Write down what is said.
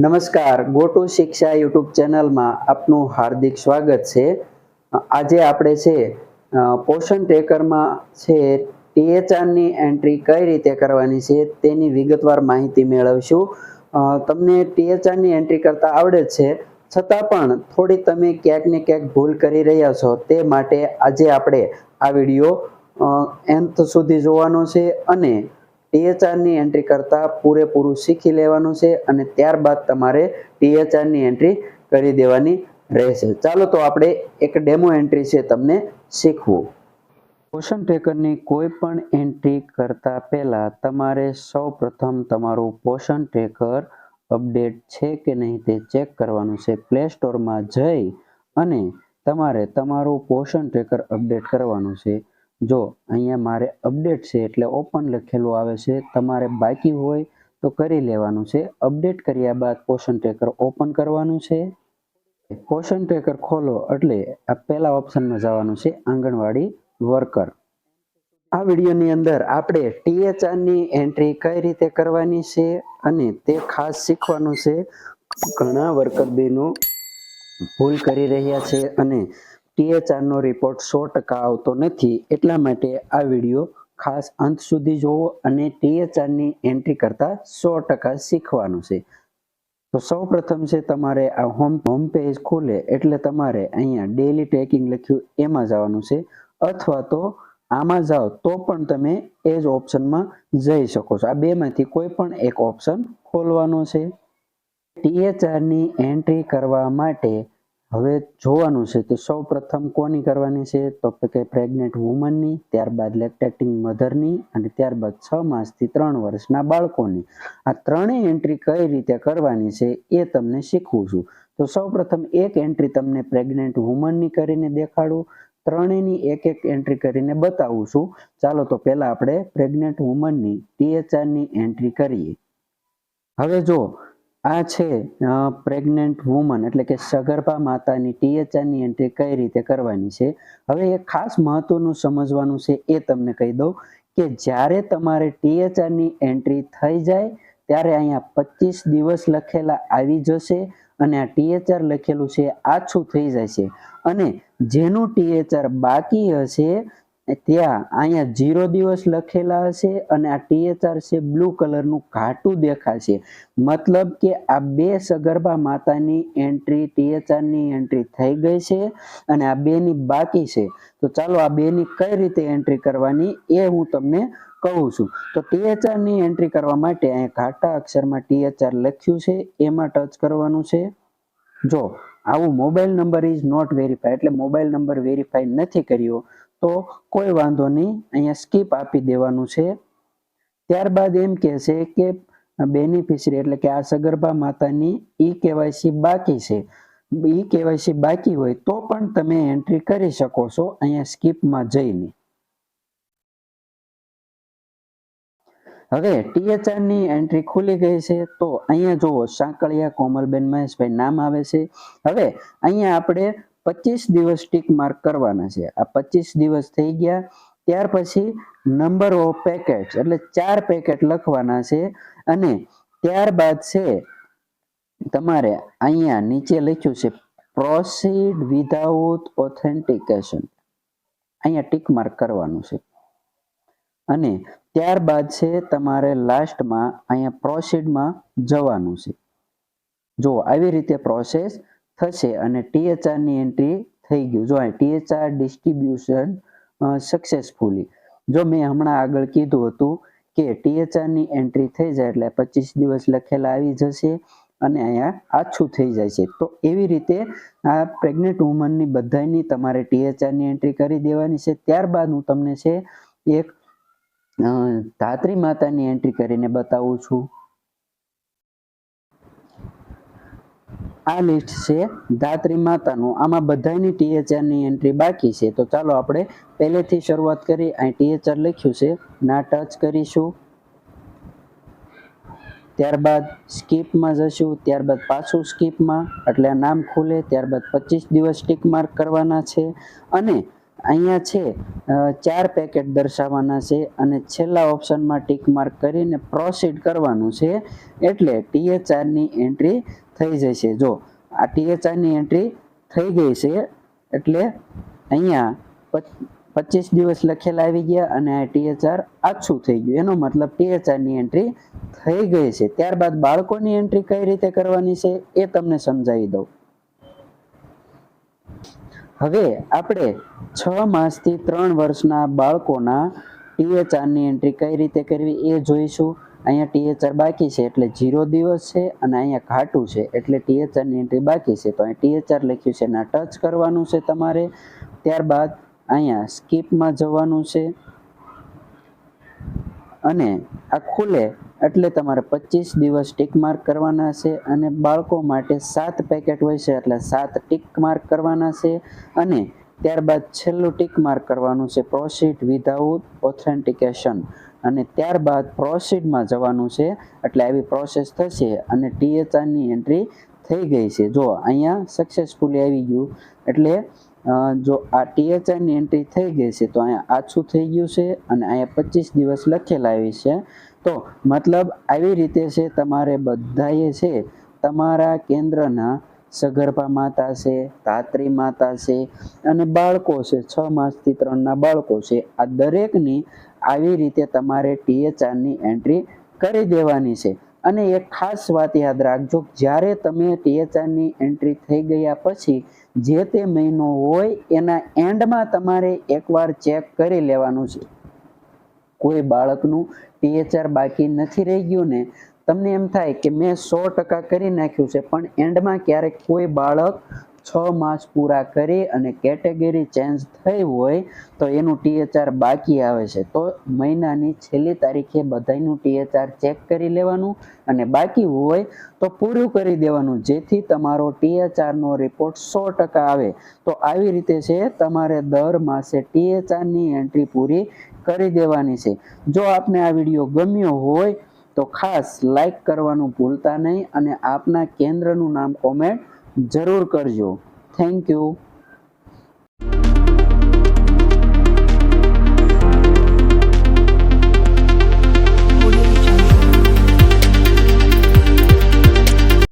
નમસ્કાર. ગોટુ શિક્ષા યુટ્યુબ ચેનલમાં આપનું હાર્દિક સ્વાગત છે. આજે આપણે છે પોષણ ટ્રેકરમાં છે, ટીએચઆરની એન્ટ્રી કઈ રીતે કરવાની છે તેની વિગતવાર માહિતી મેળવશું. તમને ટીએચઆરની એન્ટ્રી કરતા આવડે છે. છતાં પણ થોડી તમે ક્યાંક ને ક્યાંક ભૂલ કરી રહ્યા છો તે માટે આજે આપણે આ વીડિયો અંત સુધી જોવાનો છે અને ટીએચઆરની એન્ટ્રી કરતાં પૂરેપૂરું શીખી લેવાનું છે અને ત્યારબાદ તમારે ટીએચઆરની એન્ટ્રી કરી દેવાની રહેશે. ચાલો તો આપણે એક ડેમો એન્ટ્રી છે તમને શીખવું. પોષણ ટ્રેકરની કોઈ પણ એન્ટ્રી કરતા પહેલા તમારે સૌ પ્રથમ તમારું પોષણ ટ્રેકર અપડેટ છે કે નહીં તે ચેક કરવાનું છે પ્લે સ્ટોરમાં જઈ અને તમારે તમારું પોષણ ટ્રેકર અપડેટ કરવાનું છે. જો અહીંયા મારે અપડેટ છે એટલે ઓપન લખેલું આવે છે, તમારે બાકી હોય તો કરી લેવાનું છે. અપડેટ કર્યા બાદ પોષણ ટ્રેકર ઓપન કરવાનું છે. પોષણ ટ્રેકર ખોલો એટલે આ પહેલા ઓપ્શનમાં જવાનું છે, આંગણવાડી વર્કર. આ વિડીયોની અંદર આપણે ટીએચઆરની એન્ટ્રી કઈ રીતે કરવાની છે અને તે ખાસ શીખવાનું છે. ઘણા વર્કર બેનો ભૂલ કરી રહ્યા છે અને ટીએચઆરનો રિપોર્ટ સો ટકા આવતો નથી, એટલા માટે આ વીડિયો ખાસ અંત સુધી જોવો અને ટીએચઆરની એન્ટ્રી કરતાં સો ટકા શીખવાનું છે. તો સૌ પ્રથમ છે તમારે આ હોમ હોમ પેજ ખોલે, એટલે તમારે અહીંયા ડેલી ટ્રેકિંગ લખ્યું એમાં જવાનું છે, અથવા તો આમાં જાઓ તો પણ તમે એ જ ઓપ્શનમાં જઈ શકો છો. આ બેમાંથી કોઈ પણ એક ઓપ્શન ખોલવાનો છે. ટીએચઆરની એન્ટ્રી કરવા માટે હવે જોવાનું છે તો સૌ પ્રથમ કોની કરવાની છે? તો કે પ્રેગ્નેન્ટ વુમનની ત્યારબાદ લેક્ટેટિંગ મધરની અને ત્યારબાદ છ માસથી ત્રણ વર્ષના બાળકોની. આ ત્રણેય એન્ટ્રી કઈ રીતે કરવાની છે એ તમને શીખવું છું. તો સૌ પ્રથમ એક એન્ટ્રી તમને પ્રેગ્નેન્ટ વુમનની કરીને દેખાડું. ત્રણેયની એક એક એન્ટ્રી કરીને બતાવું છું. ચાલો તો પહેલા આપણે પ્રેગ્નેન્ટ વુમનની ટીએચઆરની એન્ટ્રી કરીએ. હવે જો આ છે પ્રેગ્નેન્ટ વુમન એટલે કે સગર્ભા માતાની ટીએચઆરની એન્ટ્રી કઈ રીતે કરવાની છે? હવે એ ખાસ મહત્વનું સમજવાનું છે, એ તમને કહી દઉં કે જ્યારે તમારે ટીએચઆરની એન્ટ્રી થઈ જાય, ત્યારે અહીંયા પચીસ દિવસ લખેલા આવી જશે અને આ ટીએચઆર લખેલું છે, આછું થઈ જશે. અને જેનું ટીએચઆર બાકી હશે ત્યાં અહીંયા જીરો દિવસ લખેલા હશે અને આ ટીએચઆર છે બ્લુ કલરનું ઘાટું દેખાશે. મતલબ કે આ બે સગર્ભા માતાની એન્ટ્રી, ટીએચઆરની એન્ટ્રી થઈ ગઈ છે અને આ બેની બાકી છે. તો ચાલો આ બેની કઈ રીતે એન્ટ્રી કરવાની એ હું તમને કહું છું. તો ટીએચઆરની એન્ટ્રી કરવા માટે અહીંયા ઘાટા અક્ષરમાં ટીએચઆર લખ્યું છે. એમાં ટચ કરવાનું છે. જો, આવું mobile number is not verify એટલે મોબાઈલ નંબર વેરીફાઈ નથી કર્યો. તો કોઈ વાંધો નહીં, અહીંયા સ્કીપ આપી દેવાનું છે. ત્યારબાદ એમ કહે કે બેનિફિશરી એટલે કે આ સગર્ભા માતાની ઈ કેવાયસી બાકી છે. ઈ કેવાયસી બાકી હોય તો પણ તમે એન્ટ્રી કરી શકો છો, અહીંયા સ્કીપમાં જઈને. હવે ટીએચઆરની એન્ટ્રી ખુલી ગઈ છે, તો અહીંયા જુઓ, સાંકળિયા કોમલબેન મહેશભાઈ નામ આવે છે. હવે અહીંયા આપણે પચીસ દિવસ ટીક માર્ક કરવાના છે. આ પચીસ દિવસ થઈ ગયા, ત્યાર પછી નંબર ઓફ પેકેટ એટલે ચાર પેકેટ લખવાના છે અને ત્યારબાદ છે તમારે અહીંયા નીચે લખ્યું છે પ્રોસીડ વિધાઉટ ઓથેન્ટિકેશન અહીંયા ટીક માર્ક કરવાનું છે. અને ત્યારબાદ છે તમારે લાસ્ટમાં અહીંયા પ્રોસીડમાં જવાનું છે. જો આવી રીતે પ્રોસેસ થશે અને ટીએચઆરની એન્ટ્રી થઈ ગયું. જો ટીએચઆર ડિસ્ટ્રીબ્યુશન સક્સેસફુલી જો મેં હમણાં આગળ કીધું હતું કે ટીએચઆરની એન્ટ્રી થઈ જાય એટલે પચીસ દિવસ લખેલા આવી જશે અને અહીંયા આછું થઈ જાય છે. તો એવી રીતે આ પ્રેગ્નેન્ટ વુમનની બધાની તમારે ટીએચઆરની એન્ટ્રી કરી દેવાની છે. ત્યારબાદ હું તમને છે એક ધાત્રી માતાની એન્ટ્રી કરીને બતાવું છું. આ લિસ્ટ છે ધાત્રી માતાનું. આમાં બધાની ટીએચઆરની એન્ટ્રી બાકી છે. તો ચાલો આપણે પહેલેથી શરૂઆત કરી અહીં ટીએચઆર લખ્યું છે. ના ટચ કરીશું. ત્યારબાદ સ્કીપમાં જશું. ત્યારબાદ પાછું સ્કીપમાં એટલે નામ ખુલે. ત્યારબાદ પચીસ દિવસ ટીક માર્ક કરવાના છે. અને અહીંયા છે ચાર પેકેટ દર્શાવવાના છે અને છેલ્લા ઓપ્શનમાં ટીક માર્ક કરીને પ્રોસીડ કરવાનું છે એટલે ટીએચઆરની એન્ટ્રી થઈ જશે. જો આ ટીએચઆરની એન્ટ્રી થઈ ગઈ છે એટલે અહીંયા પચીસ દિવસ લખેલા આવી ગયા અને આ ટીએચઆર આછું થઈ ગયું. એનો મતલબ ટીએચઆરની એન્ટ્રી થઈ ગઈ છે. ત્યારબાદ બાળકોની એન્ટ્રી કઈ રીતે કરવાની છે એ તમને સમજાવી દઉં. હવે આપણે છ માસથી ત્રણ વર્ષના બાળકોના ટીએચઆરની એન્ટ્રી કઈ રીતે કરવી એ જોઈશું. અહીંયા ટીએચઆર બાકી છે એટલે ઝીરો દિવસ છે અને અહીંયા ઘાટું છે એટલે ટીએચઆરની એન્ટ્રી બાકી છે. તો અહીં ટીએચઆર લખ્યું છે એના ટચ કરવાનું છે તમારે. ત્યારબાદ અહીંયા સ્કીપમાં જવાનું છે. અને આ ખુલે એટલે તમારે પચીસ દિવસ ટીક માર્ક કરવાના છે અને બાળકો માટે સાત પેકેટ હોય છે એટલે સાત ટીક માર્ક કરવાના છે અને ત્યારબાદ છેલ્લું ટીક માર્ક કરવાનું છે પ્રોસીડ વિધાઉટ ઓથેન્ટિકેશન અને ત્યારબાદ પ્રોસીડમાં જવાનું છે એટલે આવી પ્રોસેસ થશે અને ટીએચઆરની એન્ટ્રી થઈ ગઈ છે. જો અહીંયા સક્સેસફુલી આવી ગયું એટલે જો આ ટીએચઆરની એન્ટ્રી થઈ ગઈ છે તો અહીંયા આછું થઈ ગયું છે અને અહીંયા પચીસ દિવસ લખેલા આવી છે. તો મતલબ આવી રીતે છે તમારે બધાએ છે તમારા કેન્દ્રના સગર્ભા માતા છે તાત્રી માતા છે અને બાળકો છે, છ માસથી ત્રણના બાળકો છે. આ દરેકની આવી રીતે તમારે ટીએચઆરની એન્ટ્રી કરી દેવાની છે. અને એક ખાસ વાત યાદ રાખજો, જ્યારે તમે ટીએચઆરની એન્ટ્રી થઈ ગયા પછી જે તે મહિનો હોય એના એન્ડમાં તમારે એકવાર ચેક કરી લેવાનું છે. કોઈ બાળકનું ટીએચઆર બાકી નથી રહી ગયું ને, તમને એમ થાય કે મેં સો ટકા કરી નાખ્યું છે, પણ એન્ડમાં ક્યારેક કોઈ બાળક છ માસ પૂરા કરી અને કેટેગરી ચેન્જ થઈ હોય તો એનું ટીએચઆર બાકી આવે છે. તો મહિનાની છેલ્લી તારીખે બધાયનું ટીએચઆર ચેક કરી લેવાનું અને બાકી હોય તો પૂરું કરી દેવાનું, જેથી તમારો ટીએચઆરનો રિપોર્ટ સો ટકા આવે. તો આવી રીતે છે, તમારે દર માસે ટીએચઆરની એન્ટ્રી પૂરી કરી દેવાની છે. જો આપને આ વીડિયો ગમ્યો હોય તો ખાસ લાઈક કરવાનું ભૂલતા નહીં અને આપના કેન્દ્રનું નામ કોમેન્ટ જરૂર કરજો. Thank you.